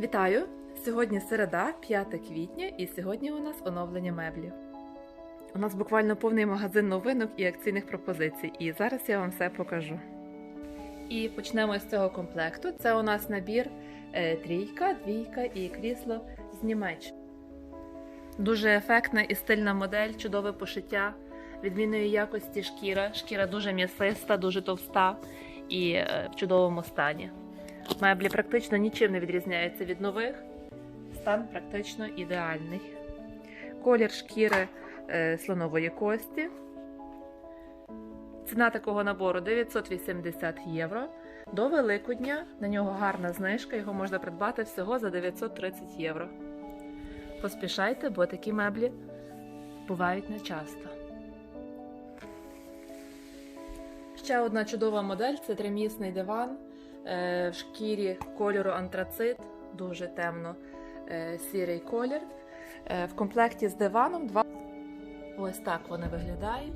Вітаю! Сьогодні середа, 5 квітня, і сьогодні у нас оновлення меблів. У нас буквально повний магазин новинок і акційних пропозицій, і зараз я вам все покажу. І почнемо з цього комплекту. Це у нас набір е, трійка, двійка і крісло з Німеччини. Дуже ефектна і стильна модель, чудове пошиття, відмінної якості шкіра. Шкіра дуже м'ясиста, дуже товста і е, в чудовому стані. Меблі практично нічим не відрізняються від нових. Стан практично ідеальний. Колір шкіри е, слонової кості. Ціна такого набору 980 євро. До Великодня на нього гарна знижка, його можна придбати всього за 930 євро. Поспішайте, бо такі меблі бувають нечасто. Ще одна чудова модель це тримісний диван в шкірі кольору антрацит, дуже темно е, сірий колір. Е, В комплекті з диваном два. Ось так вони виглядають.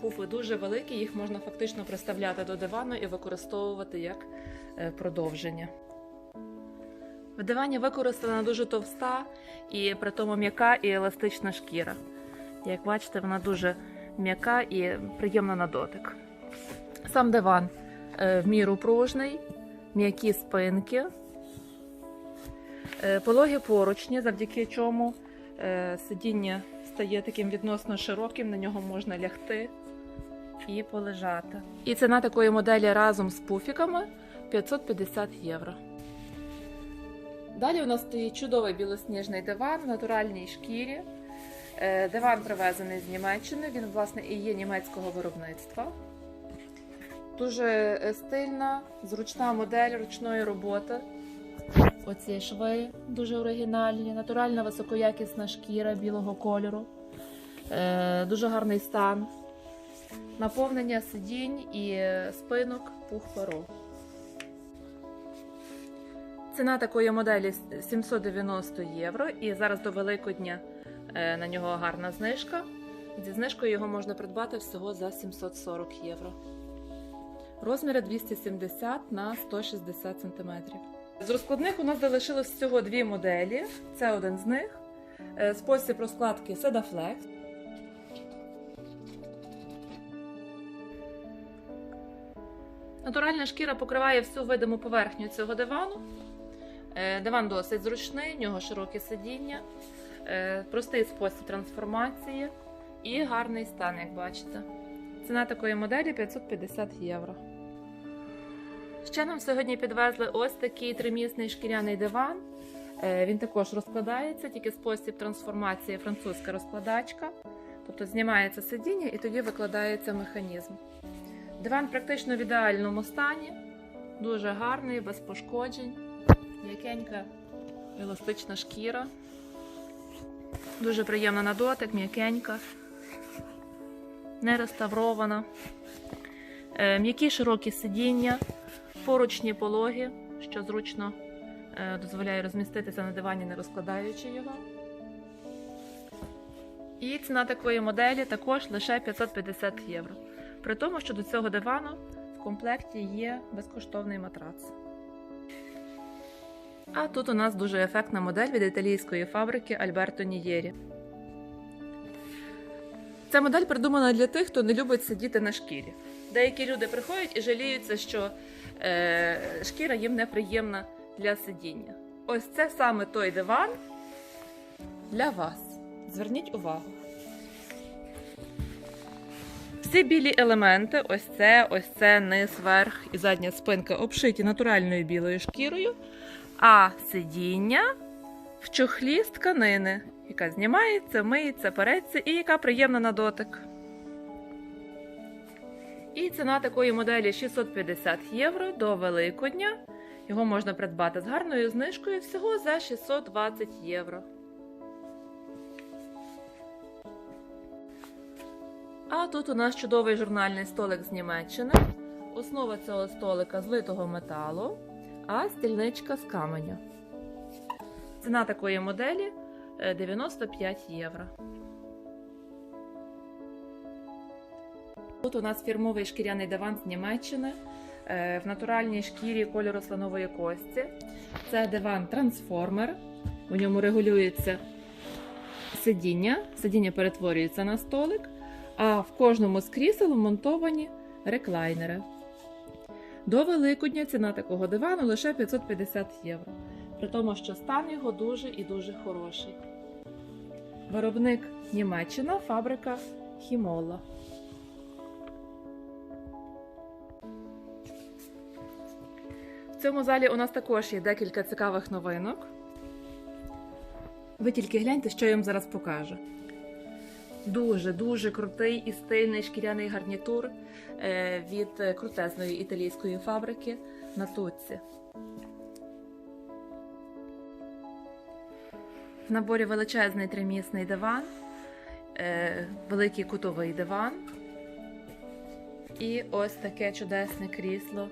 Пуфи дуже великі, їх можна фактично приставляти до дивану і використовувати як е, продовження. В дивані використана дуже товста і при тому м'яка і еластична шкіра. Як бачите, вона дуже м'яка і приємна на дотик. Сам диван е, в міру пружний, м'які спинки, е, пологі поручні, завдяки чому е, сидіння стає таким відносно широким, на нього можна лягти і полежати. І ціна такої моделі разом з пуфіками 550 євро. Далі у нас стоїть чудовий білосніжний диван в натуральній шкірі. Е, Диван привезений з Німеччини, він, власне, і є німецького виробництва. Дуже е, стильна, зручна модель ручної роботи. Оці шви дуже оригінальні, натуральна високоякісна шкіра білого кольору, е, дуже гарний стан, наповнення сидінь і е, спинок пух перо. Ціна такої моделі 790 євро, і зараз до Великодня е, на нього гарна знижка. Зі знижкою його можна придбати всього за 740 євро. Розміри 270 на 160 см. З розкладних у нас залишилось всього дві моделі. Це один з них. Е, Спосіб розкладки Sedaflex. Натуральна шкіра покриває всю видиму поверхню цього дивану. Е, Диван досить зручний, в нього широке сидіння, е, простий спосіб трансформації і гарний стан, як бачите. Ціна такої моделі 550 євро. Ще нам сьогодні підвезли ось такий тримісний шкіряний диван. Е, Він також розкладається, тільки спосіб трансформації французька розкладачка. Тобто знімається сидіння і тоді викладається механізм. Диван практично в ідеальному стані, дуже гарний, без пошкоджень, м'якенька еластична шкіра. Дуже приємна на дотик, м'якенька, не реставрована. Е, М'які широкі сидіння, поручні пологи, що зручно е, дозволяє розміститися на дивані, не розкладаючи його. І ціна такої моделі також лише 550 євро. При тому, що до цього дивану в комплекті є безкоштовний матрац. А тут у нас дуже ефектна модель від італійської фабрики Альберто Нієрі. Ця модель придумана для тих, хто не любить сидіти на шкірі. Деякі люди приходять і жаліються, що е, шкіра їм неприємна для сидіння. Ось це саме той диван для вас. Зверніть увагу. Всі білі елементи, ось це, ось це, низ, верх і задня спинка обшиті натуральною білою шкірою, а сидіння в чохлі з тканини, яка знімається, миється, переться і яка приємна на дотик. І ціна такої моделі 650 євро до Великодня. Його можна придбати з гарною знижкою всього за 620 євро. А тут у нас чудовий журнальний столик з Німеччини. Основа цього столика з литого металу, а стільничка з каменя. Ціна такої моделі 95 євро. Тут у нас фірмовий шкіряний диван з Німеччини. е, в натуральній шкірі кольору слонової кості. Це диван трансформер. У ньому регулюється сидіння. Сидіння перетворюється на столик, а в кожному з крісел вмонтовані реклайнери. До Великодня ціна такого дивану лише 550 євро. При тому, що стан його дуже і дуже хороший. Виробник Німеччина, фабрика Хімола. В цьому залі у нас також є декілька цікавих новинок. Ви тільки гляньте, що я вам зараз покажу. Дуже дуже крутий і стильний шкіряний гарнітур е, від крутезної італійської фабрики Натуцці. В наборі величезний тримісний диван, е, великий кутовий диван і ось таке чудесне крісло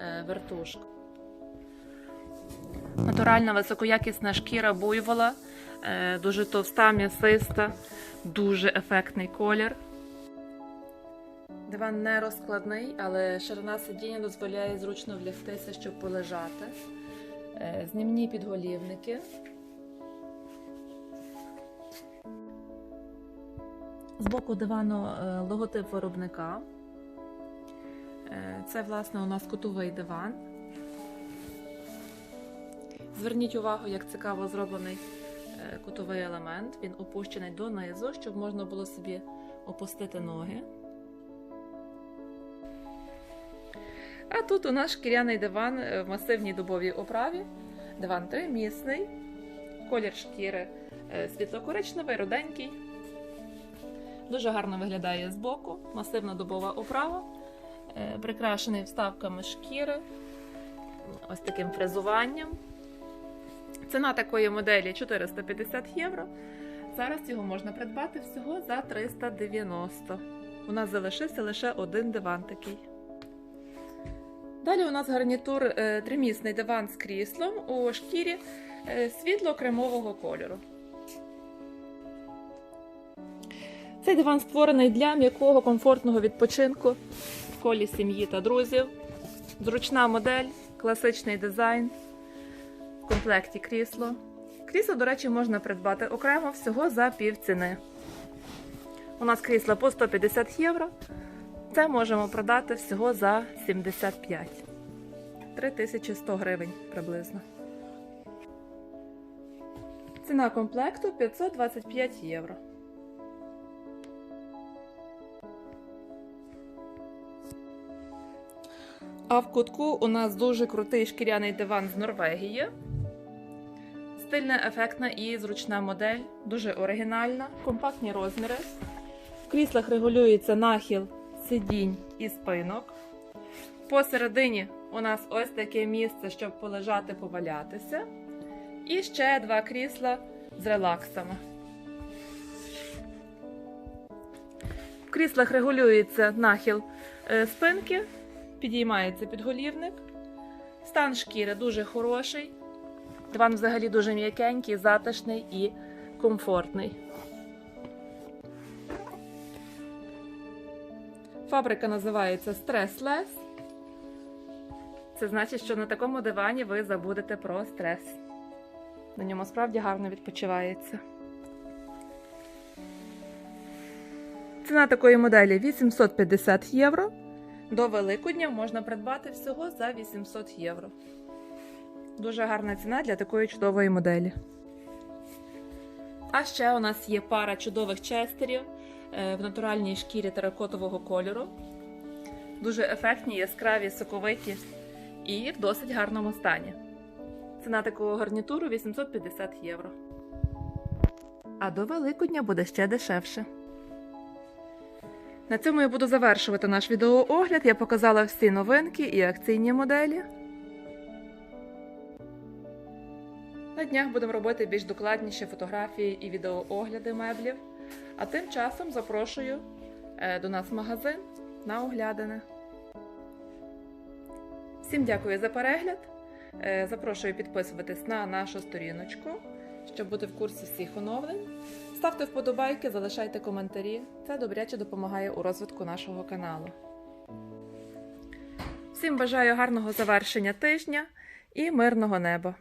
е, вертушка. Натуральна високоякісна шкіра буйвола, е, дуже товста, м'ясиста, дуже ефектний колір. Диван не розкладний, але ширина сидіння дозволяє зручно влягтися, щоб полежати. Знімні підголівники. Збоку дивану е, логотип виробника. Е, Це, власне, у нас кутовий диван. Зверніть увагу, як цікаво зроблений е, кутовий елемент. Він опущений донизу, щоб можна було собі опустити ноги. А тут у нас шкіряний диван в масивній дубовій оправі. Диван тримісний, колір шкіри світло-коричневий, руденький. Дуже гарно виглядає збоку, масивна дубова оправа, е, прикрашений вставками шкіри, ось таким фрезуванням. Ціна такої моделі 450 євро. Зараз його можна придбати всього за 390. У нас залишився лише один диван такий. Далі у нас гарнітур е, тримісний диван з кріслом у шкірі е, світло-кремового кольору. Цей диван створений для м'якого комфортного відпочинку в колі сім'ї та друзів. Зручна модель, класичний дизайн, в комплекті крісло. Крісло, до речі, можна придбати окремо всього за пів ціни. У нас крісло по 150 євро. Це можемо продати всього за 75. 3100 гривень приблизно. Ціна комплекту 525 євро. А в кутку у нас дуже крутий шкіряний диван з Норвегії. Стильна, ефектна і зручна модель, дуже оригінальна, компактні розміри. В кріслах регулюється нахил сидінь і спинок. Посередині у нас ось таке місце, щоб полежати, повалятися. І ще два крісла з релаксами. В кріслах регулюється нахил е, спинки, підіймається підголівник. Стан шкіри дуже хороший. Диван взагалі дуже м'якенький, затишний і комфортний. Фабрика називається Stressless. Це значить, що на такому дивані ви забудете про стрес. На ньому справді гарно відпочивається. Ціна такої моделі 850 євро. До Великодня можна придбати всього за 800 євро. Дуже гарна ціна для такої чудової моделі. А ще у нас є пара чудових честерів е, в натуральній шкірі теракотового кольору. Дуже ефектні, яскраві, соковиті і в досить гарному стані. Ціна такого гарнітуру 850 євро. А до Великодня буде ще дешевше. На цьому я буду завершувати наш відеоогляд. Я показала всі новинки і акційні моделі. На днях будемо робити більш докладніші фотографії і відеоогляди меблів. А тим часом запрошую е, до нас магазин на оглядини. Всім дякую за перегляд. Е, Запрошую підписуватись на нашу сторіночку, щоб бути в курсі всіх оновлень. Ставте вподобайки, залишайте коментарі. Це добряче допомагає у розвитку нашого каналу. Всім бажаю гарного завершення тижня і мирного неба.